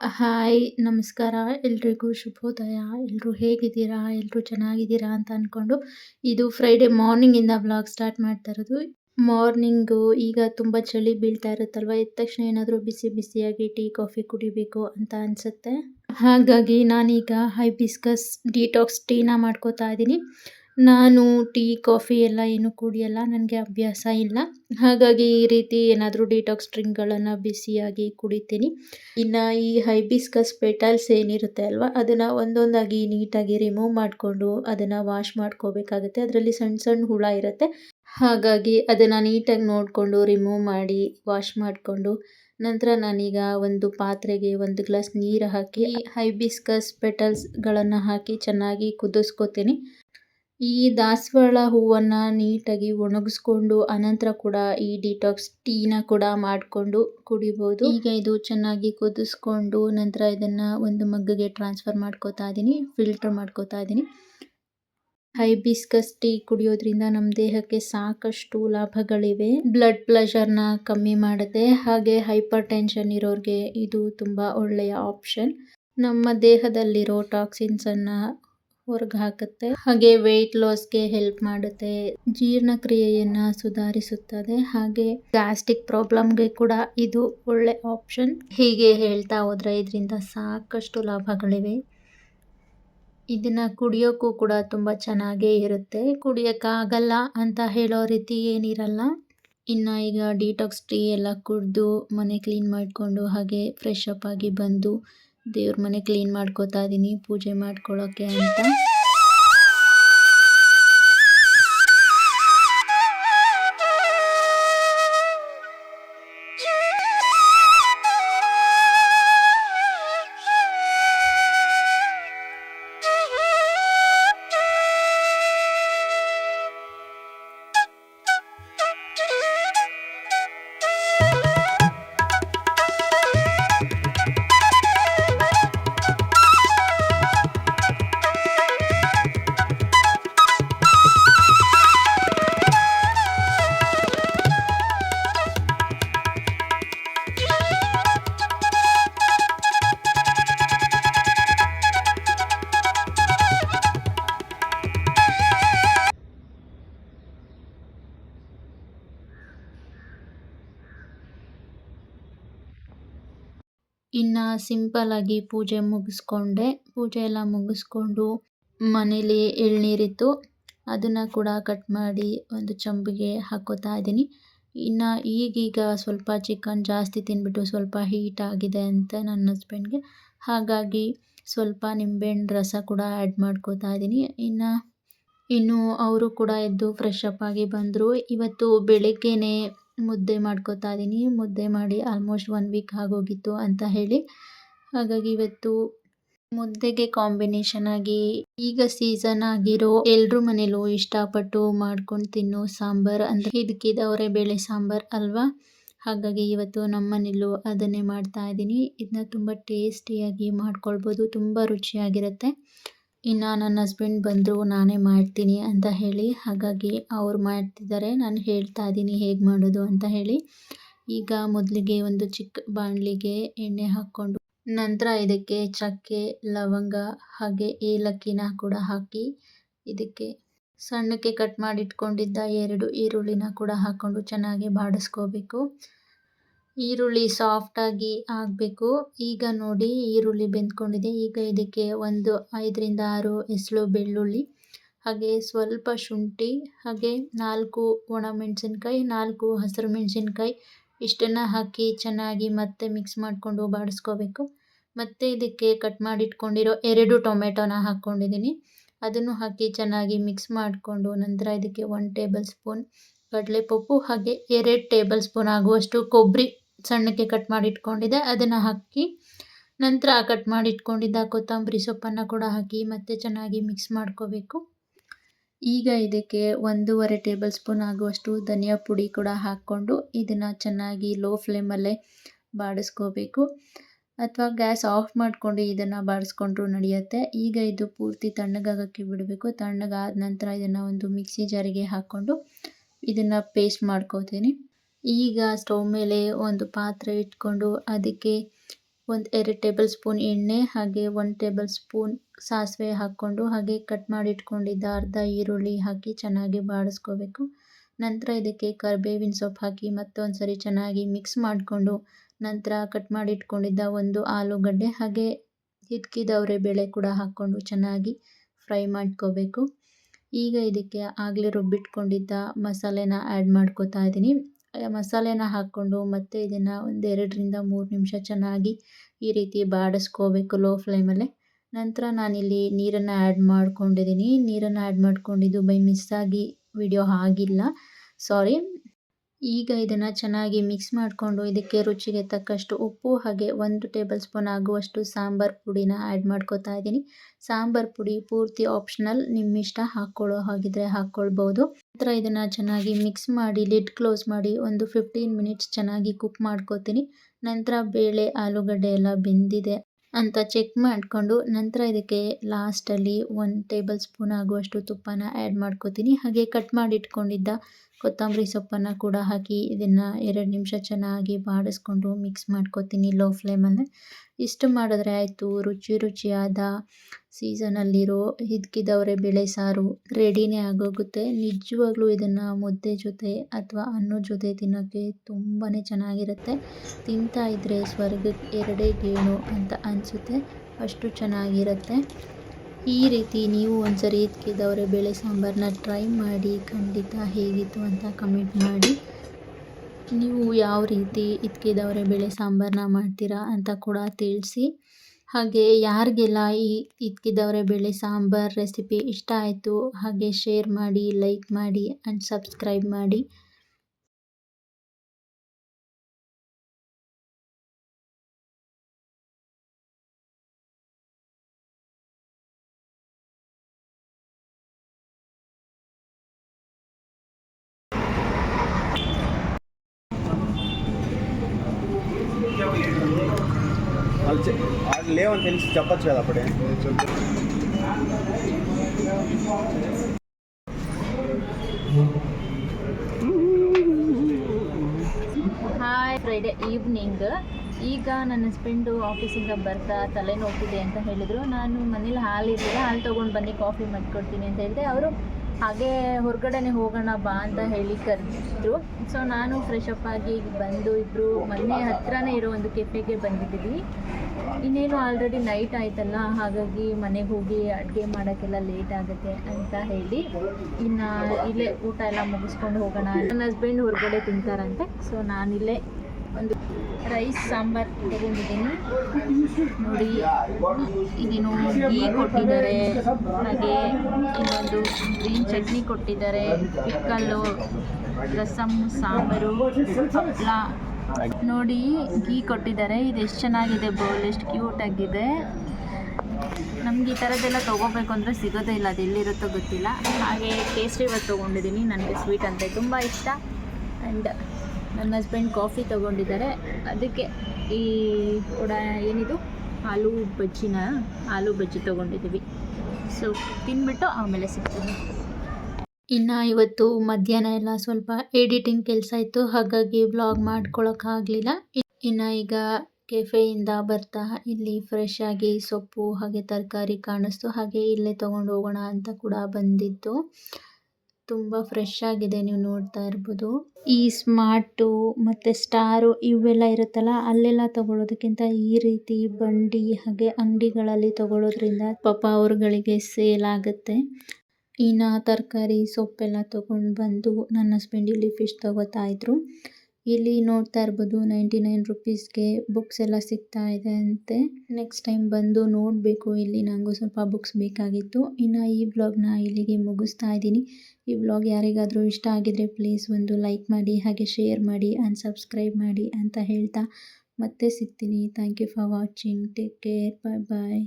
Hi, ನಮಸ್ಕಾರ. ಎಲ್ರಿಗೂ ಶುಭೋದಯ. ಎಲ್ಲರೂ ಹೇಗಿದ್ದೀರಾ? ಎಲ್ಲರೂ ಚೆನ್ನಾಗಿದ್ದೀರಾ ಅಂತ ಅಂದ್ಕೊಂಡು ಇದು ಫ್ರೈಡೇ ಮಾರ್ನಿಂಗಿಂದ ಬ್ಲಾಗ್ ಸ್ಟಾರ್ಟ್ ಮಾಡ್ತಾ ಇರೋದು. ಮಾರ್ನಿಂಗು ಈಗ ತುಂಬ ಚಳಿ ಬೀಳ್ತಾ ಇರುತ್ತಲ್ವ? ಎದ್ದ ತಕ್ಷಣ ಏನಾದರೂ ಬಿಸಿ ಬಿಸಿಯಾಗಿ ಟೀ, ಕಾಫಿ ಕುಡಿಬೇಕು ಅಂತ ಅನಿಸುತ್ತೆ. ಹಾಗಾಗಿ ನಾನೀಗ ಹೈಬಿಸ್ಕಸ್ ಡಿಟಾಕ್ಸ್ ಟೀನ ಮಾಡ್ಕೋತಾ ಇದ್ದೀನಿ. ನಾನು ಟೀ, ಕಾಫಿ ಎಲ್ಲ ಏನು ಕುಡಿಯಲ್ಲ, ನನಗೆ ಅಭ್ಯಾಸ ಇಲ್ಲ. ಹಾಗಾಗಿ ಈ ರೀತಿ ಏನಾದರೂ ಡಿಟಾಕ್ಸ್ ಡ್ರಿಂಕ್ಗಳನ್ನು ಬಿಸಿಯಾಗಿ ಕುಡಿತೀನಿ. ಇನ್ನು ಈ ಹೈಬಿಸ್ಕಸ್ ಪೆಟಲ್ಸ್ ಏನಿರುತ್ತೆ ಅಲ್ವಾ, ಅದನ್ನು ಒಂದೊಂದಾಗಿ ನೀಟಾಗಿ ರಿಮೂವ್ ಮಾಡಿಕೊಂಡು ಅದನ್ನು ವಾಶ್ ಮಾಡ್ಕೋಬೇಕಾಗುತ್ತೆ. ಅದರಲ್ಲಿ ಸಣ್ಣ ಸಣ್ಣ ಹುಳ ಇರುತ್ತೆ. ಹಾಗಾಗಿ ಅದನ್ನು ನೀಟಾಗಿ ನೋಡಿಕೊಂಡು ರಿಮೂವ್ ಮಾಡಿ ವಾಶ್ ಮಾಡಿಕೊಂಡು ನಂತರ ನಾನೀಗ ಒಂದು ಪಾತ್ರೆಗೆ ಒಂದು ಗ್ಲಾಸ್ ನೀರು ಹಾಕಿ ಹೈಬಿಸ್ಕಸ್ ಪೆಟಲ್ಸ್ಗಳನ್ನು ಹಾಕಿ ಚೆನ್ನಾಗಿ ಕುದಿಸ್ಕೊತೀನಿ. ಈ ದಾಸವಾಳ ಹೂವನ್ನು ನೀಟಾಗಿ ಒಣಗಿಸ್ಕೊಂಡು ಅನಂತರ ಕೂಡ ಈ ಡಿಟಾಕ್ಸ್ ಟೀನ ಕೂಡ ಮಾಡಿಕೊಂಡು ಕುಡಿಬೋದು. ಈಗ ಇದು ಚೆನ್ನಾಗಿ ಕುದಿಸ್ಕೊಂಡು ನಂತರ ಇದನ್ನು ಒಂದು ಮಗ್ಗಗೆ ಟ್ರಾನ್ಸ್ಫರ್ ಮಾಡ್ಕೋತಾ ಇದ್ದೀನಿ ಫಿಲ್ಟರ್ ಮಾಡ್ಕೋತಾ ಇದ್ದೀನಿ ಹೈಬಿಸ್ಕಸ್ ಟೀ ಕುಡಿಯೋದ್ರಿಂದ ನಮ್ಮ ದೇಹಕ್ಕೆ ಸಾಕಷ್ಟು ಲಾಭಗಳಿವೆ. ಬ್ಲಡ್ ಪ್ರೆಷರ್ನ ಕಮ್ಮಿ ಮಾಡುತ್ತೆ. ಹಾಗೆ ಹೈಪರ್ ಟೆನ್ಷನ್ ಇರೋರಿಗೆ ಇದು ತುಂಬ ಒಳ್ಳೆಯ ಆಪ್ಷನ್ ನಮ್ಮ ದೇಹದಲ್ಲಿರೋ ಟಾಕ್ಸಿನ್ಸನ್ನು ಹೊರಗೆ ಹಾಕುತ್ತೆ ಹಾಗೆ ವೆಯ್ಟ್ ಲಾಸ್ಗೆ ಹೆಲ್ಪ್ ಮಾಡುತ್ತೆ. ಜೀರ್ಣಕ್ರಿಯೆಯನ್ನು ಸುಧಾರಿಸುತ್ತದೆ. ಹಾಗೆ ಗ್ಯಾಸ್ಟ್ರಿಕ್ ಪ್ರಾಬ್ಲಮ್ಗೆ ಕೂಡ ಇದು ಒಳ್ಳೆ ಆಪ್ಷನ್ ಹೀಗೆ ಹೇಳ್ತಾ ಹೋದ್ರೆ ಇದರಿಂದ ಸಾಕಷ್ಟು ಲಾಭಗಳಿವೆ. ಇದನ್ನ ಕುಡಿಯೋಕ್ಕೂ ಕೂಡ ತುಂಬ ಚೆನ್ನಾಗೇ ಇರುತ್ತೆ. ಕುಡಿಯೋಕ್ಕಾಗಲ್ಲ ಅಂತ ಹೇಳೋ ರೀತಿ ಏನಿರಲ್ಲ. ಇನ್ನು ಈಗ ಡಿಟಾಕ್ಸ್ ಟೀ ಎಲ್ಲ ಕುಡಿದು ಮನೆ ಕ್ಲೀನ್ ಮಾಡಿಕೊಂಡು ಹಾಗೆ ಫ್ರೆಶ್ ಅಪ್ ಆಗಿ ಬಂದು ದೇವ್ರ ಮನೆ ಕ್ಲೀನ್ ಮಾಡ್ಕೊತಾ ಇದೀನಿ ಪೂಜೆ ಮಾಡ್ಕೊಳಕ್ಕೆ ಅಂತ. ಸಿಂಪಲ್ಲಾಗಿ ಪೂಜೆ ಮುಗಿಸ್ಕೊಂಡೆ. ಪೂಜೆ ಎಲ್ಲ ಮುಗಿಸ್ಕೊಂಡು ಮನೇಲಿ ಎಳ್ನೀರಿತ್ತು. ಅದನ್ನು ಕೂಡ ಕಟ್ ಮಾಡಿ ಒಂದು ಚಂಬಿಗೆ ಹಾಕೋತಾ ಇದ್ದೀನಿ. ಇನ್ನು ಈಗೀಗ ಸ್ವಲ್ಪ ಚಿಕನ್ ಜಾಸ್ತಿ ತಿಂದ್ಬಿಟ್ಟು ಸ್ವಲ್ಪ ಹೀಟ್ ಆಗಿದೆ ಅಂತ ನನ್ನ ಹಸ್ಬೆಂಡ್ಗೆ ಹಾಗಾಗಿ ಸ್ವಲ್ಪ ನಿಂಬೆಹಣ್ಣು ರಸ ಕೂಡ ಆ್ಯಡ್ ಮಾಡ್ಕೋತಾ ಇದ್ದೀನಿ. ಇನ್ನು ಇನ್ನು ಅವರು ಕೂಡ ಎದ್ದು ಫ್ರೆಶ್ ಅಪ್ ಆಗಿ ಬಂದರು. ಇವತ್ತು ಬೆಳಗ್ಗೆನೇ ಮುದ್ದೆ ಮಾಡ್ಕೋತಾ ಇದ್ದೀನಿ. ಮುದ್ದೆ ಮಾಡಿ ಆಲ್ಮೋಸ್ಟ್ ಒನ್ ವೀಕ್ ಆಗೋಗಿತ್ತು ಅಂತ ಹೇಳಿ. ಹಾಗಾಗಿ ಇವತ್ತು ಮುದ್ದೆಗೆ ಕಾಂಬಿನೇಷನ್ ಆಗಿ ಈಗ ಸೀಸನ್ ಆಗಿರೋ ಎಲ್ರ ಮನೇಲೂ ಇಷ್ಟಪಟ್ಟು ಮಾಡ್ಕೊಂಡು ತಿನ್ನೋ ಸಾಂಬಾರ್ ಅಂದರೆ ಇದಕ್ಕಿದವರೇ ಬೇಳೆ ಸಾಂಬಾರ್ ಅಲ್ವಾ? ಹಾಗಾಗಿ ಇವತ್ತು ನಮ್ಮ ಮನೇಲೂ ಅದನ್ನೇ ಮಾಡ್ತಾ ಇದ್ದೀನಿ. ಇದನ್ನ ತುಂಬ ಟೇಸ್ಟಿಯಾಗಿ ಮಾಡ್ಕೊಳ್ಬೋದು, ತುಂಬ ರುಚಿಯಾಗಿರುತ್ತೆ. ಇನ್ನು ನನ್ನ ಹಸ್ಬೆಂಡ್ ಬಂದರು ನಾನೇ ಮಾಡ್ತೀನಿ ಅಂತ ಹೇಳಿ, ಹಾಗಾಗಿ ಅವ್ರು ಮಾಡ್ತಿದ್ದಾರೆ. ನಾನು ಹೇಳ್ತಾ ಇದ್ದೀನಿ ಹೇಗೆ ಮಾಡೋದು ಅಂತ ಹೇಳಿ. ಈಗ ಮೊದಲಿಗೆ ಒಂದು ಚಿಕ್ಕ ಬಾಣಲಿಗೆ ಎಣ್ಣೆ ಹಾಕ್ಕೊಂಡು ನಂತರ ಇದಕ್ಕೆ ಚಕ್ಕೆ, ಲವಂಗ ಹಾಗೆ ಏಲಕ್ಕಿನ ಕೂಡ ಹಾಕಿ ಇದಕ್ಕೆ ಸಣ್ಣಕ್ಕೆ ಕಟ್ ಮಾಡಿ ಇಟ್ಕೊಂಡಿದ್ದ ಎರಡು ಈರುಳ್ಳಿನ ಕೂಡ ಹಾಕ್ಕೊಂಡು ಚೆನ್ನಾಗಿ ಬಾಡಿಸ್ಕೋಬೇಕು. ಈರುಳ್ಳಿ ಸಾಫ್ಟಾಗಿ ಆಗಬೇಕು. ಈಗ ನೋಡಿ ಈರುಳ್ಳಿ ಬೆಂದ್ಕೊಂಡಿದೆ. ಈಗ ಇದಕ್ಕೆ ಒಂದು ಐದರಿಂದ ಆರು ಎಸಳು ಬೆಳ್ಳುಳ್ಳಿ, ಹಾಗೆ ಸ್ವಲ್ಪ ಶುಂಠಿ, ಹಾಗೆ ನಾಲ್ಕು ಒಣಮೆಣಸಿನ್ಕಾಯಿ ನಾಲ್ಕು ಹಸಿರು ಮೆಣಸಿನ್ಕಾಯಿ ಇಷ್ಟನ್ನು ಹಾಕಿ ಚೆನ್ನಾಗಿ ಮತ್ತೆ ಮಿಕ್ಸ್ ಮಾಡಿಕೊಂಡು ಬಾಡಿಸ್ಕೋಬೇಕು. ಮತ್ತು ಇದಕ್ಕೆ ಕಟ್ ಮಾಡಿಟ್ಕೊಂಡಿರೋ ಎರಡು ಟೊಮೆಟೊನ ಹಾಕ್ಕೊಂಡಿದ್ದೀನಿ ಅದನ್ನು ಹಾಕಿ ಚೆನ್ನಾಗಿ ಮಿಕ್ಸ್ ಮಾಡಿಕೊಂಡು ನಂತರ ಇದಕ್ಕೆ ಒನ್ ಟೇಬಲ್ ಸ್ಪೂನ್ ಕಡಲೆಪಪ್ಪು ಹಾಗೆ ಎರಡು ಟೇಬಲ್ ಸ್ಪೂನ್ ಆಗುವಷ್ಟು ಕೊಬ್ಬರಿ ಸಣ್ಣಕ್ಕೆ ಕಟ್ ಮಾಡಿಟ್ಕೊಂಡಿದ್ದೆ. ಅದನ್ನು ಹಾಕಿ ನಂತರ ಕಟ್ ಮಾಡಿಟ್ಕೊಂಡಿದ್ದ ಕೊತ್ತಂಬರಿ ಸೊಪ್ಪನ್ನು ಕೂಡ ಹಾಕಿ ಮತ್ತೆ ಚೆನ್ನಾಗಿ ಮಿಕ್ಸ್ ಮಾಡ್ಕೋಬೇಕು. ಈಗ ಇದಕ್ಕೆ ಒಂದೂವರೆ ಟೇಬಲ್ ಸ್ಪೂನ್ ಆಗುವಷ್ಟು ಧನಿಯಾ ಪುಡಿ ಕೂಡ ಹಾಕ್ಕೊಂಡು ಇದನ್ನು ಚೆನ್ನಾಗಿ ಲೋ ಫ್ಲೇಮಲ್ಲೇ ಬಾಡಿಸ್ಕೋಬೇಕು. ಅಥವಾ ಗ್ಯಾಸ್ ಆಫ್ ಮಾಡಿಕೊಂಡು ಇದನ್ನು ಬಾಡಿಸ್ಕೊಂಡ್ರೂ ನಡೆಯುತ್ತೆ. ಈಗ ಇದು ಪೂರ್ತಿ ತಣ್ಣಗಾಗೋಕ್ಕೆ ಬಿಡಬೇಕು. ತಣ್ಣಗಾದ ನಂತರ ಇದನ್ನು ಒಂದು ಮಿಕ್ಸಿ ಜಾರಿಗೆ ಹಾಕ್ಕೊಂಡು ಇದನ್ನು ಪೇಸ್ಟ್ ಮಾಡ್ಕೋತೀನಿ. ಈಗ ಸ್ಟವ್ ಮೇಲೆ ಒಂದು ಪಾತ್ರೆ ಇಟ್ಕೊಂಡು ಅದಕ್ಕೆ ಒಂದು ಎರಡು ಟೇಬಲ್ ಸ್ಪೂನ್ ಎಣ್ಣೆ ಹಾಗೆ ಒಂದು ಟೇಬಲ್ ಸ್ಪೂನ್ ಸಾಸಿವೆ ಹಾಕ್ಕೊಂಡು ಹಾಗೆ ಕಟ್ ಮಾಡಿ ಇಟ್ಕೊಂಡಿದ್ದ ಅರ್ಧ ಈರುಳ್ಳಿ ಹಾಕಿ ಚೆನ್ನಾಗಿ ಬಾಡಿಸ್ಕೋಬೇಕು ನಂತರ ಇದಕ್ಕೆ ಕರ್ಬೇವಿನ ಸೊಪ್ಪು ಹಾಕಿ ಮತ್ತೊಂದು ಸರಿ ಚೆನ್ನಾಗಿ ಮಿಕ್ಸ್ ಮಾಡಿಕೊಂಡು ನಂತರ ಕಟ್ ಮಾಡಿ ಇಟ್ಕೊಂಡಿದ್ದ ಒಂದು ಆಲೂಗಡ್ಡೆ ಹಾಗೆ ಹಿದ್ಕಿದವರೆ ಬೇಳೆ ಕೂಡ ಹಾಕ್ಕೊಂಡು ಚೆನ್ನಾಗಿ ಫ್ರೈ ಮಾಡ್ಕೋಬೇಕು. ಈಗ ಇದಕ್ಕೆ ಆಗಲೇ ರುಬ್ಬಿಟ್ಕೊಂಡಿದ್ದ ಮಸಾಲೆನ ಆ್ಯಡ್ ಮಾಡ್ಕೋತಾ ಇದ್ದೀನಿ. ಮಸಾಲೆನ ಹಾಕ್ಕೊಂಡು ಮತ್ತೆ ಇದನ್ನು ಒಂದು ಎರಡರಿಂದ ಮೂರು ನಿಮಿಷ ಚೆನ್ನಾಗಿ ಈ ರೀತಿ ಬಾಡಿಸ್ಕೋಬೇಕು ಲೋ ಫ್ಲೇಮಲ್ಲೇ ನಂತರ ನಾನಿಲ್ಲಿ ನೀರನ್ನು ಆ್ಯಡ್ ಮಾಡ್ಕೊಂಡಿದ್ದೀನಿ ನೀರನ್ನು ಆ್ಯಡ್ ಮಾಡ್ಕೊಂಡಿದ್ದು ಬೈ ಮಿಸ್ಸಾಗಿ ವಿಡಿಯೋ ಆಗಿಲ್ಲ. ಸಾರಿ ಈಗ ಇದನ್ನು ಚೆನ್ನಾಗಿ ಮಿಕ್ಸ್ ಮಾಡಿಕೊಂಡು ಇದಕ್ಕೆ ರುಚಿಗೆ ತಕ್ಕಷ್ಟು ಉಪ್ಪು ಹಾಗೆ ಒಂದು ಟೇಬಲ್ ಸ್ಪೂನ್ ಆಗುವಷ್ಟು ಸಾಂಬಾರು ಪುಡಿನ ಆ್ಯಡ್ ಮಾಡ್ಕೋತಾ ಇದ್ದೀನಿ ಸಾಂಬಾರು ಪುಡಿ ಪೂರ್ತಿ ಆಪ್ಷನಲ್ ನಿಮ್ಮ ಇಷ್ಟ ಹಾಕ್ಕೊಳ್ಳೋ ಹಾಗಿದ್ರೆ ಹಾಕ್ಕೊಳ್ಬೋದು. ನಂತರ ಇದನ್ನು ಚೆನ್ನಾಗಿ ಮಿಕ್ಸ್ ಮಾಡಿ ಲಿಡ್ ಕ್ಲೋಸ್ ಮಾಡಿ ಒಂದು ಫಿಫ್ಟೀನ್ ಮಿನಿಟ್ಸ್ ಚೆನ್ನಾಗಿ ಕುಕ್ ಮಾಡ್ಕೋತೀನಿ. ನಂತರ ಬೇಳೆ, ಆಲೂಗಡ್ಡೆ ಎಲ್ಲ ಬೆಂದಿದೆ. ಅಂತ ಚೆಕ್ ಮಾಡಿಕೊಂಡು ನಂತರ ಇದಕ್ಕೆ ಲಾಸ್ಟಲ್ಲಿ ಒಂದು ಟೇಬಲ್ ಸ್ಪೂನ್ ಆಗುವಷ್ಟು ತುಪ್ಪನ ಆ್ಯಡ್ ಮಾಡ್ಕೋತೀನಿ. ಹಾಗೆ ಕಟ್ ಮಾಡಿ ಇಟ್ಕೊಂಡಿದ್ದ ಕೊತ್ತಂಬರಿ ಸೊಪ್ಪನ್ನು ಕೂಡ ಹಾಕಿ ಇದನ್ನು ಎರಡು ನಿಮಿಷ ಚೆನ್ನಾಗಿ ಬಾಡಿಸ್ಕೊಂಡು ಮಿಕ್ಸ್ ಮಾಡ್ಕೋತೀನಿ ಲೋ ಫ್ಲೇಮಲ್ಲಿ ಇಷ್ಟು ಮಾಡಿದ್ರೆ ಆಯಿತು. ರುಚಿ ರುಚಿಯಾದ ಸೀಸನಲ್ಲಿರೋ ಹಿದ್ಕಿದವರೆ ಬೇಳೆ ಸಾರು ರೆಡಿನೇ ಆಗೋಗುತ್ತೆ. ನಿಜವಾಗ್ಲೂ ಇದನ್ನು ಮುದ್ದೆ ಜೊತೆ ಅಥವಾ ಅನ್ನದ ಜೊತೆ ತಿನ್ನೋಕ್ಕೆ ತುಂಬಾ ಚೆನ್ನಾಗಿರುತ್ತೆ. ತಿಂತಾ ಇದ್ದರೆ ಸ್ವರ್ಗಕ್ಕೆ ಎರಡೇ ಗೇಣು ಅಂತ ಅನಿಸುತ್ತೆ. ಅಷ್ಟು ಚೆನ್ನಾಗಿರುತ್ತೆ. ಈ ರೀತಿ ನೀವು ಒಂದ್ಸರಿ ಇದ್ಕಿದವರೆ ಬೇಳೆ ಸಾಂಬಾರನ್ನ ಟ್ರೈ ಮಾಡಿ ಖಂಡಿತ ಹೇಗಿತ್ತು ಅಂತ ಕಮೆಂಟ್ ಮಾಡಿ. ನೀವು ಯಾವ ರೀತಿ ಇದ್ಕಿದವರೆ ಬೇಳೆ ಸಾಂಬಾರನ್ನ ಮಾಡ್ತೀರಾ ಅಂತ ಕೂಡ ತಿಳಿಸಿ. ಹಾಗೆ ಯಾರಿಗೆಲ್ಲ ಈ ಇದ್ಕಿದವರೆ ಬೇಳೆ ಸಾಂಬಾರು ರೆಸಿಪಿ ಇಷ್ಟ ಆಯಿತು ಹಾಗೆ ಶೇರ್ ಮಾಡಿ ಲೈಕ್ ಮಾಡಿ ಆ್ಯಂಡ್ ಸಬ್ಸ್ಕ್ರೈಬ್ ಮಾಡಿ. వాళ్ళు లేవని తెలిసి చెప్పచ్చు కదా అప్పుడే ಹಾಯ್ ಫ್ರೈಡೆ ಈವ್ನಿಂಗ್ ಈಗ ನನ್ನ ಹಸ್ಬೆಂಡು ಆಫೀಸಿಂದ ಬರ್ತಾ ತಲೆ ನೋವಿದೆ ಅಂತ ಹೇಳಿದರು ನಾನು ಮನೇಲಿ ಹಾಲು ಇರಲಿಲ್ಲ ಹಾಲು ತೊಗೊಂಡು ಬನ್ನಿ ಕಾಫಿ ಮಾಡಿಕೊಡ್ತೀನಿ ಅಂತ ಹೇಳಿದೆ ಅವರು ಹಾಗೆ ಹೊರಗಡೆನೆ ಹೋಗೋಣ ಬಾ ಅಂತ ಹೇಳಿ ಕರೆದಿದ್ರು ಸೊ ನಾನು ಫ್ರೆಶ್ ಅಪ್ ಆಗಿ ಬಂದು ಇಬ್ಬರು ಮನೆ ಹತ್ರನೇ ಇರೋ ಒಂದು ಕೆಫೆಗೆ ಬಂದಿದ್ದೀವಿ. ಇನ್ನೇನು ಆಲ್ರೆಡಿ ನೈಟ್ ಆಯ್ತಲ್ಲ, ಹಾಗಾಗಿ ಮನೆಗೆ ಹೋಗಿ ಅಡುಗೆ ಮಾಡೋಕ್ಕೆಲ್ಲ ಲೇಟ್ ಆಗುತ್ತೆ ಅಂತ ಹೇಳಿ ಇನ್ನು ಇಲ್ಲೇ ಊಟ ಎಲ್ಲ ಮುಗಿಸ್ಕೊಂಡು ಹೋಗೋಣ. ನನ್ನ ಹಸ್ಬೆಂಡ್ ಹೊರಗಡೆ ತಿಂತಾರಂತೆ. ಸೊ ನಾನಿಲ್ಲೇ ಒಂದು ರೈಸ್ ಸಾಂಬಾರ್ ತಗೊಂಡಿದ್ದೀನಿ. ನೋಡಿ ಇದೇನು ಘೀ ಕೊಟ್ಟಿದ್ದಾರೆ. ಹಾಗೆ ಇನ್ನೊಂದು ಗ್ರೀನ್ ಚಟ್ನಿ ಕೊಟ್ಟಿದ್ದಾರೆ. ಪಿಕ್ಕಲ್ಲು ರಸಮ್ ಸಾಂಬಾರು ಹಪ್ಪಳ ನೋಡಿ ಗೀ ಕೊಟ್ಟಿದ್ದಾರೆ. ಇದು ಎಷ್ಟು ಚೆನ್ನಾಗಿದೆ ಬೌಲ್ ಎಷ್ಟು ಕ್ಯೂಟ್ ಆಗಿದೆ. ನಮ್ಗೆ ಈ ಥರದ್ದೆಲ್ಲ ತೊಗೋಬೇಕು ಅಂದರೆ ಸಿಗೋದೇ ಇಲ್ಲ. ಅದು ಎಲ್ಲಿರುತ್ತೋ ಗೊತ್ತಿಲ್ಲ. ಹಾಗೆ ಕೇಸರಿ ಇವತ್ತು ತೊಗೊಂಡಿದ್ದೀನಿ. ನನಗೆ ಸ್ವೀಟ್ ಅಂದರೆ ತುಂಬ ಇಷ್ಟ. ಆ್ಯಂಡ್ ನನ್ನ ಹಸ್ಬೆಂಡ್ ಕಾಫಿ ತೊಗೊಂಡಿದ್ದಾರೆ. ಅದಕ್ಕೆ ಈ ಕೂಡ ಏನಿದು? ಆಲೂ ಬಜ್ಜಿನ, ಆಲೂ ಬಜ್ಜಿ ತೊಗೊಂಡಿದ್ದೀವಿ. ಸೊ ತಿನ್ಬಿಟ್ಟು ಆಮೇಲೆ ಸಿಗ್ತೀನಿ. ಇನ್ನು ಇವತ್ತು ಮಧ್ಯಾಹ್ನ ಎಲ್ಲ ಸ್ವಲ್ಪ ಎಡಿಟಿಂಗ್ ಕೆಲಸ ಇತ್ತು. ಹಾಗಾಗಿ ವ್ಲಾಗ್ ಮಾಡ್ಕೊಳಕ್ಕಾಗಲಿಲ್ಲ ಇನ್ನು ಈಗ ಕೆಫೆಯಿಂದ ಬರ್ತಾ, ಇಲ್ಲಿ ಫ್ರೆಶ್ ಆಗಿ ಸೊಪ್ಪು, ಹಾಗೆ ತರಕಾರಿ ಕಾಣಿಸ್ತು. ಹಾಗೆ ಇಲ್ಲೇ ತೊಗೊಂಡು ಹೋಗೋಣ ಅಂತ ಕೂಡ ಬಂದಿತ್ತು ತುಂಬ ಫ್ರೆಶ್ ಆಗಿದೆ ನೀವು ನೋಡ್ತಾ ಇರ್ಬೋದು. ಈ ಸ್ಮಾರ್ಟು ಮತ್ತು ಸ್ಟಾರು ಇವೆಲ್ಲ ಇರುತ್ತಲ್ಲ, ಅಲ್ಲೆಲ್ಲ ತಗೊಳ್ಳೋದಕ್ಕಿಂತ ಈ ರೀತಿ ಬಂಡಿ ಹಾಗೆ ಅಂಗಡಿಗಳಲ್ಲಿ ತಗೊಳ್ಳೋದ್ರಿಂದ ಪಾಪ ಅವ್ರಗಳಿಗೆ ಸೇಲ್ ಆಗುತ್ತೆ. ಇನ್ನು ತರಕಾರಿ ಸೊಪ್ಪೆಲ್ಲ ತೊಗೊಂಡು ಬಂದು ನನ್ನ ಹಸ್ಬೆಂಡ್ ಇಲ್ಲಿ ಫಿಶ್ ತಗೋತಾ ಇದ್ರು. ಇಲ್ಲಿ ನೋಡ್ತಾ ಇರ್ಬೋದು ನೈಂಟಿ ನೈನ್ ರುಪೀಸ್ಗೆ ಬುಕ್ಸ್ ಎಲ್ಲ ಸಿಗ್ತಾ ಇದೆ ಅಂತೆ. ನೆಕ್ಸ್ಟ್ ಟೈಮ್ ಬಂದು ನೋಡಬೇಕು, ಇಲ್ಲಿ ನನಗೂ ಸ್ವಲ್ಪ ಬುಕ್ಸ್ ಬೇಕಾಗಿತ್ತು. ಇನ್ನು ಈ ವ್ಲಾಗ್ನ ಇಲ್ಲಿಗೆ ಮುಗಿಸ್ತಾ ಇದ್ದೀನಿ. ಈ ವ್ಲಾಗ್ ಯಾರಿಗಾದರೂ ಇಷ್ಟ ಆಗಿದ್ರೆ ಪ್ಲೀಸ್ ಒಂದು ಲೈಕ್ ಮಾಡಿ, ಹಾಗೆ ಶೇರ್ ಮಾಡಿ ಆ್ಯಂಡ್ ಸಬ್ಸ್ಕ್ರೈಬ್ ಮಾಡಿ ಅಂತ ಹೇಳ್ತಾ ಮತ್ತೆ ಸಿಗ್ತೀನಿ. Thank you for watching take care bye bye